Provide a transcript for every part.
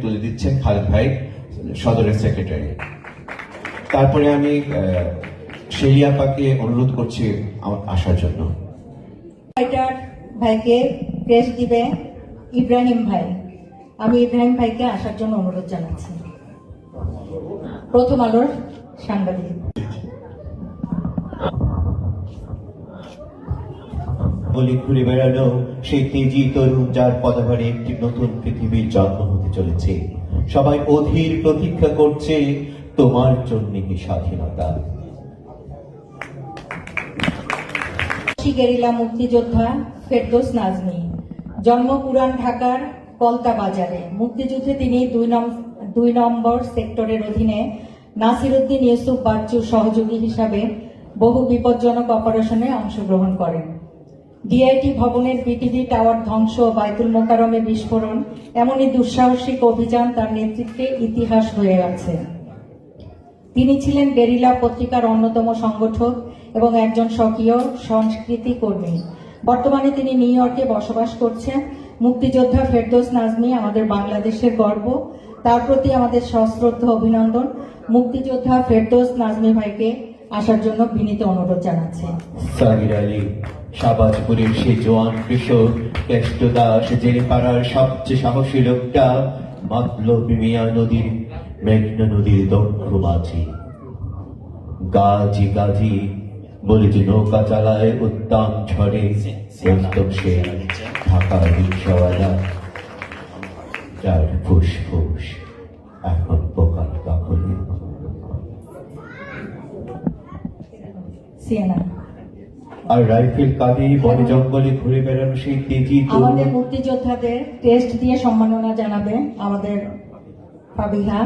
তুলে ভাই, সদরের সেক্রেটারি তারপরে আমি অনুরোধ করছি আসার জন্য। ভাইকে প্রেস ইব্রাহিম ভাই। আমি ইব্রাহিম ভাইকে আসার জন্য অনুরোধ জানাচ্ছি। প্রথম আলোর সাংবাদিক। বলি ঘুরে বেড়ানো সেই তেজি তরুণ যার পদাভারে একটি নতুন পৃথিবীর জন্ম হতে চলেছে। সবাই অধীর প্রতীক্ষা করছে তোমার জন্য কি স্বাধীনতা? গেরিলা মুক্তিযোদ্ধা ফেরদোস নাজমি জন্ম পুরান ঢাকার কলতা বাজারে। মুক্তিযুদ্ধে তিনি দুই দুই নম্বর সেক্টরের অধীনে নাসিরুদ্দিন ইউসুফ বাচ্চুর সহযোগী হিসাবে বহু বিপজ্জনক অপারেশনে অংশগ্রহণ করেন। ডিআইটি ভবনের বিটিভি টাওয়ার ধ্বংস বাইতুল মোকারমে বিস্ফোরণ, এমনই দুঃসাহসিক অভিযান তার নেতৃত্বে ইতিহাস হয়ে আছে। তিনি ছিলেন বেরিলা পত্রিকার অন্যতম সংগঠক এবং একজন সক্রিয় সংস্কৃতি কর্মী। বর্তমানে তিনি নিউ ইয়র্কে বসবাস করছেন। মুক্তিযোদ্ধা ফেরদৌস নাজমি আমাদের বাংলাদেশের গর্ব। তার প্রতি আমাদের সশ্রদ্ধ অভিনন্দন। মুক্তিযোদ্ধা ফেরদৌস নাজমি ভাইকে আসার জন্য বিনীত অনুরোধ জানাচ্ছি। শাবাজপুরের সেই জোয়ান কৃষক কেষ্ট দাস জেনে পাড়ার সবচেয়ে সাহসী লোকটা মতলবী মিয়া নদীর, মেঘনা নদীর দক্ষ মাঝি গাজি গাজি বলে যে নৌকা চালায় উত্তম ঝড়ে রস্তম সে ঢাকা রিক্সাওয়ালা। যার ফুসফুস এখন পোকার দখলে সিয়ানা। আর রাইফেল কাঁধে বনে জঙ্গলে ঘুরে বেড়ানো সেই তেজি আমাদের মুক্তিযোদ্ধাদের টেস্ট দিয়ে সম্মাননা জানাবে আমাদের ফাবিহা।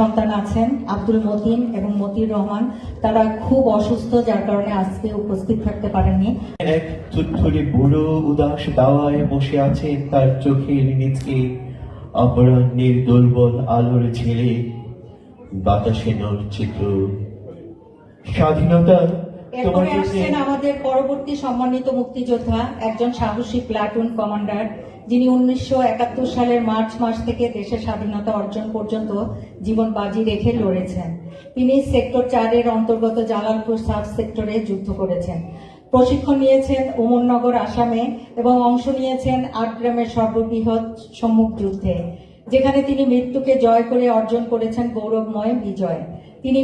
সন্তান আছেন আব্দুল মতিন এবং মতির রহমান। তারা খুব অসুস্থ যার কারণে আজকে উপস্থিত থাকতে পারেননি। এক থুরথুরে বুড়ো উদাস দাওয়ায় বসে আছে তার চোখের নিচে। অপরাহ্নের দুর্বল আলোর ঝেলে বাতাসে চিত্র স্বাধীনতা এরপরে আসছেন আমাদের পরবর্তী সম্মানিত মুক্তিযোদ্ধা একজন সাহসী প্লাটুন কমান্ডার যিনি উনিশশো একাত্তর সালের মার্চ মাস থেকে দেশের স্বাধীনতা অর্জন পর্যন্ত জীবন বাজি রেখে লড়েছেন। তিনি সেক্টর চারের অন্তর্গত জালালপুর সাব সেক্টরে যুদ্ধ করেছেন। প্রশিক্ষণ নিয়েছেন উমরনগর আসামে এবং অংশ নিয়েছেন আট গ্রামের সর্ববৃহৎ সম্মুখ যুদ্ধে। যেখানে তিনি মৃত্যুকে জয় করে অর্জন করেছেন গৌরবময় বিজয়। তিনি